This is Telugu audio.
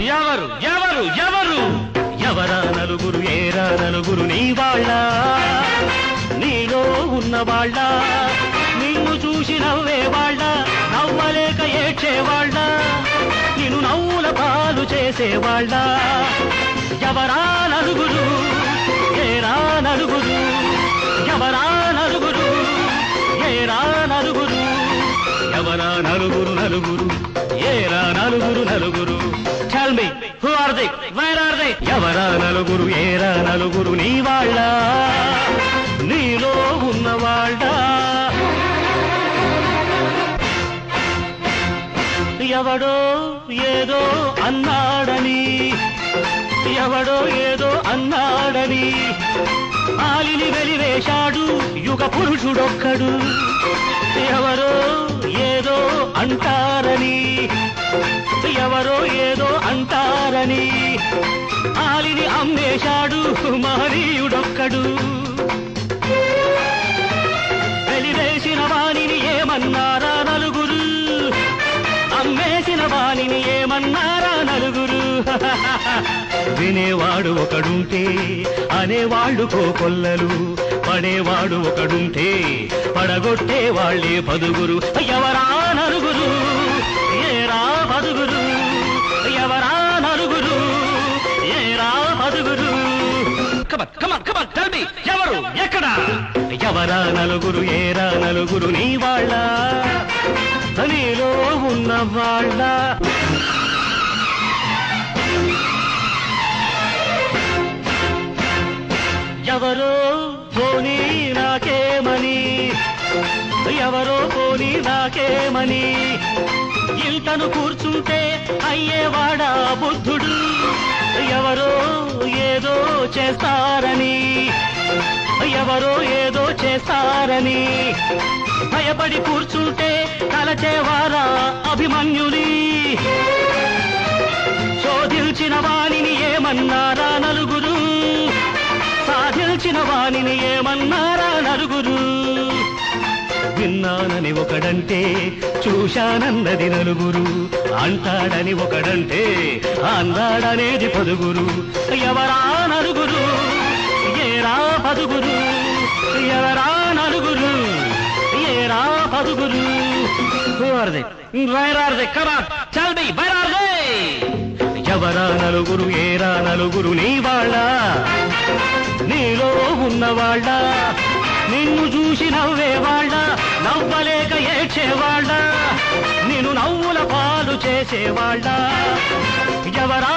ఎవరు ఎవరు ఎవరు? ఎవరా నలుగురు ఏరా నలుగురు నీ వాళ్ళ? నీలో ఉన్న వాళ్ళ? నిన్ను చూసి నవ్వే వాళ్ళ? నవ్వలేక ఏడ్చేవాళ్ళ నిన్ను నవ్వుల పాలు చేసేవాళ్ళ ఎవరా నలుగురు ఎవరా నలుగురు నలుగురు? ఏరా నలుగురు నలుగురు? Tell me who are they where are they ఎవరా నలుగురు? ఏరా నలుగురు? నీ వాళ్ళ? నీలో ఉన్న వాళ్ళ? ఎవడో ఏదో అన్నాడని? ఎవడో ఏదో అన్నాడని? ఆలిని వెలివేశాడు యుగ పురుషుడొక్కడు ఎవరో ఎవరో ఏదో అంటారని. ఆలిని అమ్మేశాడు మహనీయుడొక్కడు. వెలివేసిన వాణిని ఏమన్నారా నలుగురు? అమ్మేసిన వాణిని ఏమన్నారా నలుగురు? వినేవాడు ఒకడుంటే అనేవాళ్ళు కోకొల్లలు. పడేవాడు ఒకడుంటే పడగొట్టే వాళ్ళే పదుగురు. ఎవరా ఎక్కడ? ఎవరా నలుగురు ఏరా నలుగురు నీ వాళ్ళ? నీలో ఉన్న వాళ్ళ? ఎవరో పోనీ నాకేమని? ఎవరో పోనీ నాకేమని? ఇంతను కూర్చుంటే అయ్యేవాడా బుద్ధుడు? ఎవరో ఏదో చేస్తారని? ఎవరో ఏదో చేస్తారని. భయపడి కూర్చుంటే కలచేవారా అభిమన్యుని శోధించిన వాణిని ఏమన్నారా నలుగురు? సాధించిన వాణిని ఏమన్నారా నలుగురు? విన్నానని ఒకడంటే చూశానన్నది నలుగురు. అంటాడని ఒకడంటే అందాడనేది పదుగురు. ఎవరా నలుగురు? ఏరా పదుగురు ఎవరా నలుగురు ఏరా పదుగురు. ఎవరా నలుగురు ఏరా నలుగురు నీ వాళ్ళ? నీలో ఉన్నవాళ్ళ? నిన్ను చూసి నవ్వేవాళ్ళ నవ్వలేక ఏడ్చేవాళ్ళ నిన్ను నవ్వుల పాలు చేసేవాళ్ళ ఎవరా